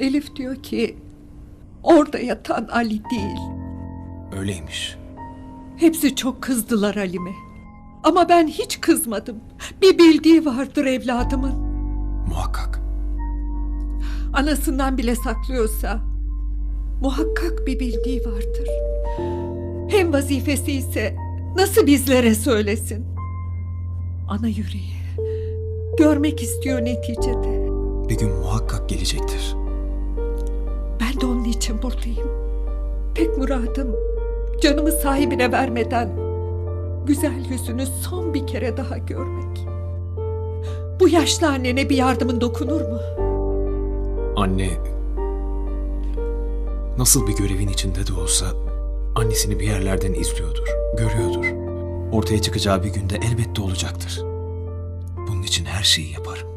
Elif diyor ki orada yatan Ali değil. Öyleymiş. Hepsi çok kızdılar Halime. Ama ben hiç kızmadım. Bir bildiği vardır evladımın. Muhakkak. Anasından bile saklıyorsa muhakkak bir bildiği vardır. Hem vazifesi ise nasıl bizlere söylesin? Ana yüreği görmek istiyor neticede. Bir gün muhakkak gelecektir. De onun için buradayım. Tek muradım canımı sahibine vermeden güzel yüzünü son bir kere daha görmek. Bu yaşlı annene bir yardımın dokunur mu? Anne nasıl bir görevin içinde de olsa annesini bir yerlerden izliyordur, görüyordur. Ortaya çıkacağı bir günde elbette olacaktır. Bunun için her şeyi yaparım.